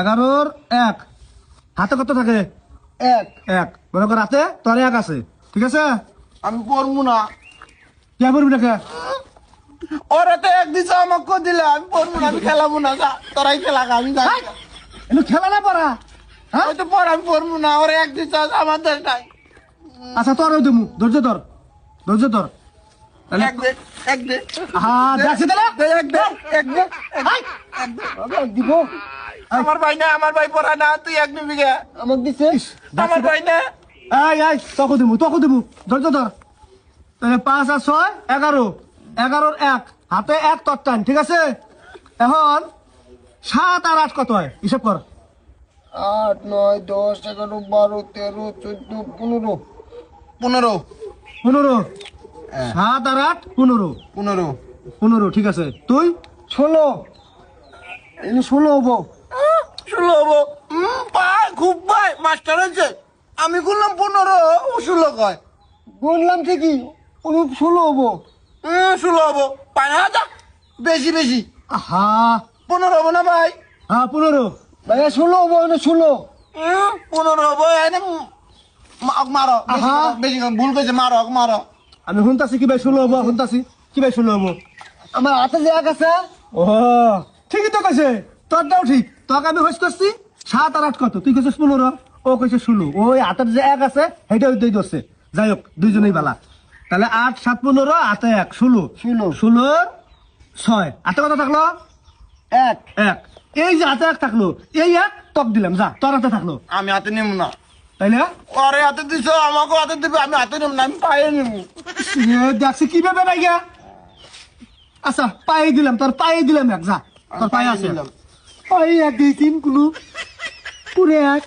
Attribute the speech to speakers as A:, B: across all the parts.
A: এগারোর এক। হাতে কত থাকে?
B: এক।
A: এক। মনে কর হাতে তোর এক আছে। ঠিক আছে?
B: আমি পড়ব না।
A: কে করবি না কে
B: ওরা তো এক দিছে আমাকে দিলে? আমি পড়ব না আমি খেলাবো না যা। তোরাই খেলা আমি যাই।
A: এনে খেলা না পড়া হ্যাঁ?
B: তো পর আমি পড়ব না ওরা এক দিছে আমার দেশ নাই।
A: আচ্ছা তোর ওই দেবো ধৈর্য ধর ধৈর্য ধর।
B: এক দে এক দে।
A: হ্যাঁ দেখছি তাহলে?
B: দে, এক দে এক দে! দিব। আমার ভাই না আমার ভাই পড়া না তুই এক নিবি গে
A: আমাকে দিছে?
B: আমার ভাই না।
A: এই এই তখন দিমু তখন দিমু। ধৈর্য ধর। তাহলে পাঁচ আর ছয় এগারো। এগারোর এক। হাতে এক তত্তান ঠিক আছে? এখন সাত আর আট কত হয়? হিসাব কর।
B: আট নয় দশ এগারো বারো তেরো চোদ্দ পনেরো। পনেরো।
A: পনেরো। সাত আর আট পনেরো।
B: পনেরো।
A: পনেরো ঠিক আছে। তুই?
B: ষোলো।
A: ষোলো হব।
B: ষোলো হব ভাই খুব ভাই মাস্টার হয়েছে। আমি করলাম পনেরো ও ষোলো কয়
A: বললাম ঠিকই ষোলো হব।
B: ষোলো হব। পায় না যা বেশি বেশি।
A: হা
B: পনেরো হব না ভাই?
A: হ্যাঁ পনেরো। ভাইয়া ষোলো হব এনে ষোলো?
B: পনেরো হব এনে মা- মারো। বেশি
A: আহা।
B: কথা- বেশি কথা, ভুল করেছে মারো মারো।
A: আমি শুনতাছি কি ভাই ষোলো হব শুনতাছি কি ভাই ষোলো হব।
B: আমার হাতে যে এক আছে।
A: ও ঠিকই তো কইছে তোরটাও ঠিক। তোকে আমি হোস করছি? সাত আর আট কত? তুই কইছিস পনেরো? ও কইছে ষোলো। ওই হাতের যে এক আছে সেইটা ওই ধরছে। যাই হোক দুইজনেই বালা। তাহলে আট সাত পনেরো হাতে এক ষোলো।
B: ষোলো।
A: ষোলোর ছয়। হাতে কত থাকল?
B: এক।
A: এক। এই যে হাতে এক থাকল এই এক তক দিলাম যা তোর হাতে থাকল।
B: আমি হাতে নেব না।
A: তাইলে?
B: ওরে হাতে দিছো আমাকে হাতে দিবে আমি হাতে নেব না আমি পায়ে নেব
A: দেখছি কি ভেবে ভাই আচ্ছা পায়ে দিলাম তোর পায়ে দিলাম এক যা তোর পায়ে আছে। পায়ে এক দুই তিন কুলু পুরে এক?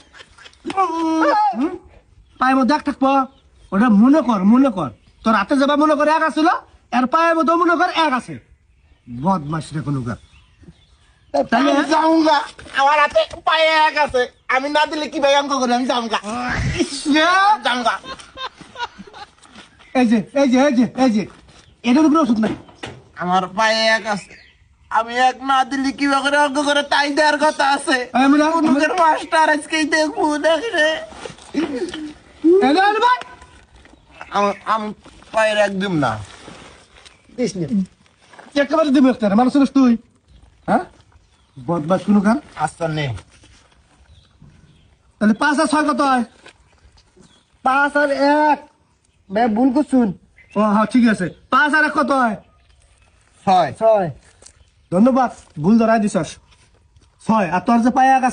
A: পায়ের মধ্যে এক থাকব ওটা মনে কর মনে কর। তোর হাতে যাবা মনে কর এক আছিল এর পায়ের মধ্যে মনে কর এক আছে। বদমাস রে কোনো গা। তাহলে
B: যাউঙ্গা আমার হাতে পায়ে এক আছে। আমি না দিলে কি ভাই অঙ্ক করে? আমি যাউঙ্গা যাউঙ্গা
A: এই যে এই যে এই যে এই যে। এটার উপরে ওষুধ নাই।
B: আমার পায়ে এক আছে। আমি এক না দিলে কি করে অঙ্ক করে তাই দেওয়ার কথা আছে। মাস্টার আজকেই দেখব দেখ আমি পায়ের একদম না।
A: দিস একেবারে দিবি একটা মানুষ তুই। হ্যাঁ? বদমাস কোনো গান
B: আস্তা নেই
A: তাহলে পাঁচ আর ছয় কত হয়?
B: পাঁচ আর এক। বে ভুল করছুন।
A: ও হ্যাঁ ঠিক আছে। পাঁচ আর এক কত হয়?
B: ছয়।
A: ছয়। ধন্যবাদ ভুল ধরাই দিছস। ছয় আর তোর যে পায়ে আছে?